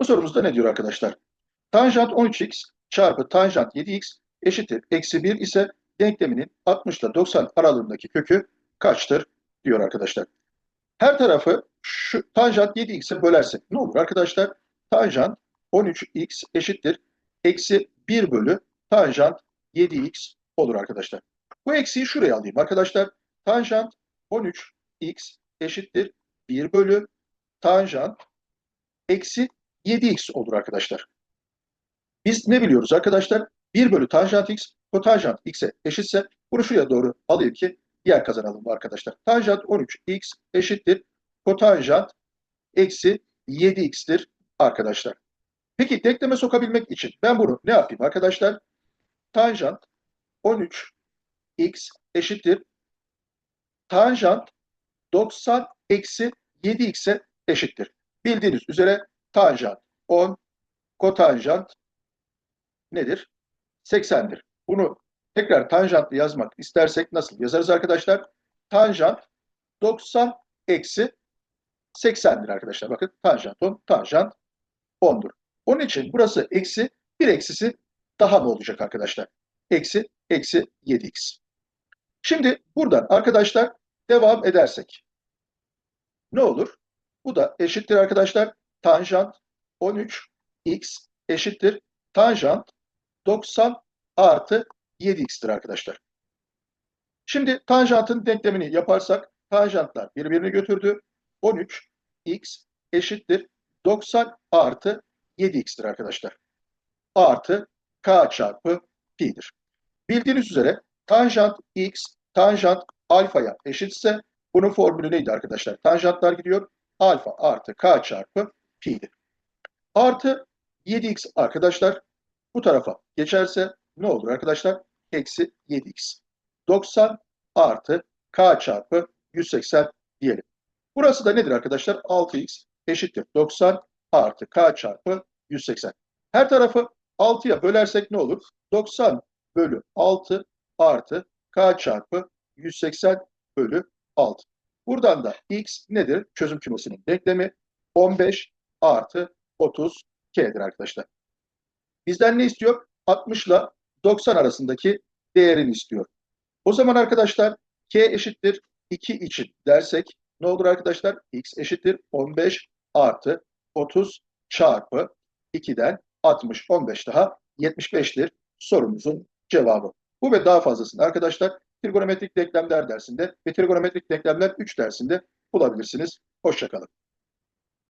Bu sorumuzda ne diyor arkadaşlar? Tanjant 13x çarpı tanjant 7x eşittir. Eksi 1 ise denkleminin 60 ile 90 aralığındaki kökü kaçtır diyor arkadaşlar. Her tarafı şu tanjant 7x'e bölersek ne olur arkadaşlar? Tanjant 13x eşittir. Eksi 1 bölü tanjant 7x olur arkadaşlar. Bu eksiği şuraya alayım arkadaşlar. Tanjant 13x eşittir 1 bölü tanjant eksi 7x olur arkadaşlar. Biz ne biliyoruz arkadaşlar? 1 bölü tanjant x kotanjant x'e eşitse bunu şuraya doğru alayım ki yer kazanalım arkadaşlar. Tanjant 13x eşittir kotanjant eksi 7x'tir arkadaşlar. Peki denkleme sokabilmek için ben bunu ne yapayım arkadaşlar? Tanjant 13x eşittir tanjant 90 eksi 7x'e eşittir. Bildiğiniz üzere tanjant 10, kotanjant nedir? 80'dir. Bunu tekrar tanjantlı yazmak istersek nasıl yazarız arkadaşlar? Tanjant 90 eksi 80'dir arkadaşlar. Bakın tanjant 10, tanjant 10'dur. Onun için burası eksi, bir eksisi daha mı olacak arkadaşlar? Eksi, eksi 7x. Şimdi buradan arkadaşlar devam edersek ne olur? Bu da eşittir arkadaşlar. Tanjant 13x eşittir. Tanjant 90 artı 7x'tir arkadaşlar. Şimdi tanjantın denklemini yaparsak tanjantlar birbirini götürdü. 13x eşittir 90 artı 7x'tir arkadaşlar. Artı k çarpı pi'dir. Bildiğiniz üzere tanjant x tanjant alfaya eşitse bunun formülü neydi arkadaşlar? Tanjantlar gidiyor. Alfa artı k çarpı pi'dir. Artı 7x arkadaşlar bu tarafa geçerse ne olur arkadaşlar? Eksi 7x. 90 artı k çarpı 180 diyelim. Burası da nedir arkadaşlar? 6x eşittir 90 artı k çarpı 180. Her tarafı 6'ya bölersek ne olur? 90 bölü 6 artı k çarpı 180 bölü 6. Buradan da x nedir? Çözüm kümesinin denklemi 15 artı 30 k'dir arkadaşlar. Bizden ne istiyor? 60 ile 90 arasındaki değerini istiyor. O zaman arkadaşlar k eşittir 2 için dersek ne olur arkadaşlar? x eşittir 15 artı 30 çarpı 2'den 60, 15 daha 75'tir sorumuzun cevabı. Bu ve daha fazlasını arkadaşlar trigonometrik denklemler dersinde ve trigonometrik denklemler 3 dersinde bulabilirsiniz. Hoşçakalın.